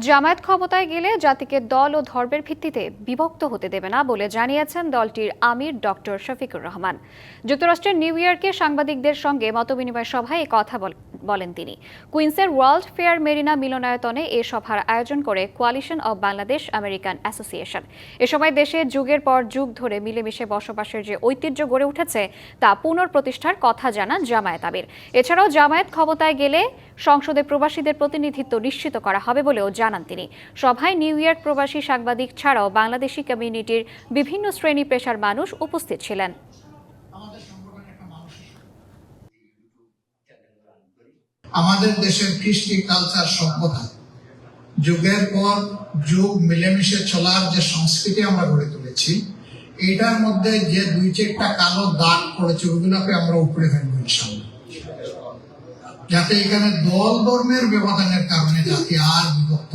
জামায়াত ক্ষমতায় গেলে জাতিকে দল ও ধর্মের ভিত্তিতে বিভক্ত হতে দেবে না বলে জানিয়েছেন দলটির আমির ডক্টর শফিকুর রহমান। যুক্তরাষ্ট্রের নিউ ইয়র্কে সাংবাদিকদের সঙ্গে মতবিনিময় সভায় কথা বল- বলেন তিনি। কুইন্সের ওয়ার্ল্ড ফেয়ার মেরিনা মিলনায়তনে এ সভার আয়োজন করে coalition of Bangladesh American association. এ সময় দেশে যুগের পর যুগ ধরে মিলেমিশে বসবাসের যে ঐতিহ্য গড়ে উঠেছে, তা পুনর্প্রতিষ্ঠার কথা জানান জামায়াত আমির। এছাড়াও জামায়াত ক্ষমতায় গেলে সংসদে প্রবাসীদের প্রতিনিধিত্ব নিশ্চিত করা হবে বলেও জানান তিনি। সভায় নিউ ইয়র্ক প্রবাসী সাংবাদিক ছাড়াও বাংলাদেশি কমিউনিটির বিভিন্ন শ্রেণি পেশার মানুষ উপস্থিত ছিলেন। আমাদের দেশের কৃষ্টি কালচার সভ্যতা, যুগের পর যুগ মিলেমিশে চলার যে সংস্কৃতি আমরা গড়ে তুলেছি, এইটার মধ্যে যে দুই চারটা কালো দাগ পড়েছে, ওগুলোকে আমরা উপরে ফেলব ইনশাল্লাহ যাতে এখানে দল ধর্মের ব্যবধানের কারণে জাতি আর বিভক্ত